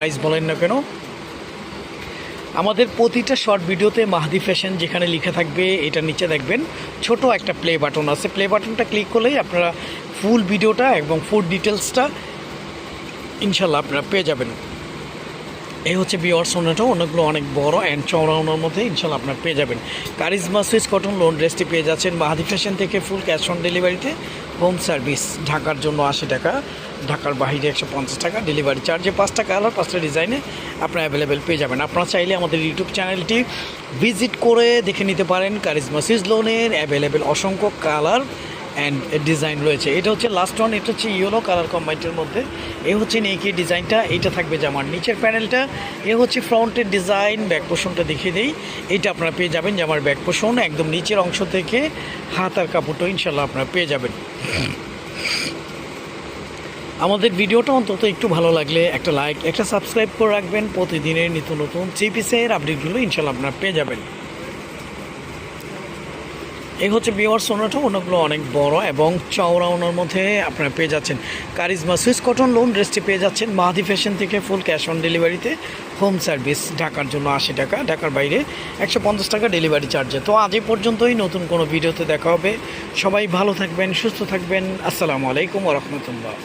Price বলেন না কেন? আমাদের প্রতিটা শর্ট ভিডিওতে মাহাদি ফ্যাশন যেখানে লিখে থাকবে, এটা নিচে দেখবেন। ছোট একটা প্লে বাটন আছে। প্লে বাটনটা ক্লিক করলেই আপনারা ফুল ভিডিওটা এবং ফুল ডিটেলসটা ইনশাল্লাহ আপনারা পেয়ে যাবেন। এই হচ্ছে বিয়ার সোনাটা অনেকগুলো অনেক বড় অ্যান্ড চওড়া ওনার মধ্যে ইনশাল্লাহ আপনারা পেয়ে যাবেন। কারিজমা সুইস কটন লোন ড্রেসটি পেয়ে যাচ্ছেন। মাহাদি ফ্যাশন থেকে ফুল ক্যাশ অন ডেলিভারিতে হোম সার্ভিস ঢাকার জন্য আশি টাকা। ঢাকার বাইরে একশো পঞ্চাশ টাকা ডেলিভারি চার্জে পাঁচটা কালার পাঁচটা ডিজাইনে আপনারা অ্যাভেলেবেল পেয়ে যাবেন। আপনারা চাইলে আমাদের ইউটিউব চ্যানেলটি ভিজিট করে দেখে নিতে পারেন। কারিজমা সুইস লোনের অ্যাভেলেবেল অসংখ্য কালার অ্যান্ড ডিজাইন রয়েছে। এটা হচ্ছে লাস্ট ওয়ান এটা হচ্ছে ইয়েলো কালার কম্বাইন্টের মধ্যে। এ হচ্ছে নেকি ডিজাইনটা এইটা থাকবে জামার নিচের প্যানেলটা এ হচ্ছে ফ্রন্টের ডিজাইন ব্যাক পোষণটা দেখিয়ে দিই। এটা আপনারা পেয়ে যাবেন জামার ব্যাক পোষণ একদম নিচের অংশ থেকে হাত আর কাপড়টা ইনশাল্লাহ আপনারা পেয়ে যাবেন। আমাদের ভিডিওটা অন্তত একটু ভালো লাগলে একটা লাইক একটা সাবস্ক্রাইব করে রাখবেন। প্রতিদিনের নিত্য নতুন থ্রি পিসের আপডেটগুলো ইনশাল্লাহ আপনারা পেয়ে যাবেন। এই হচ্ছে বিওয়ার সোনাটা ওনাগুলো অনেক বড় এবং চওড়া ওনার মধ্যে আপনারা পেয়ে যাচ্ছেন। কারিজমা সুইস কটন লোন ড্রেসটি পেয়ে যাচ্ছেন মাহাদি ফ্যাশন থেকে ফুল ক্যাশ অন ডেলিভারিতে হোম সার্ভিস ঢাকার জন্য আশি টাকা, ঢাকার বাইরে একশো পঞ্চাশ টাকা ডেলিভারি চার্জে তো আজ পর্যন্তই, নতুন কোনো ভিডিওতে দেখা হবে। সবাই ভালো থাকবেন, সুস্থ থাকবেন। আসসালামু আলাইকুম রহমতুল্লাহ।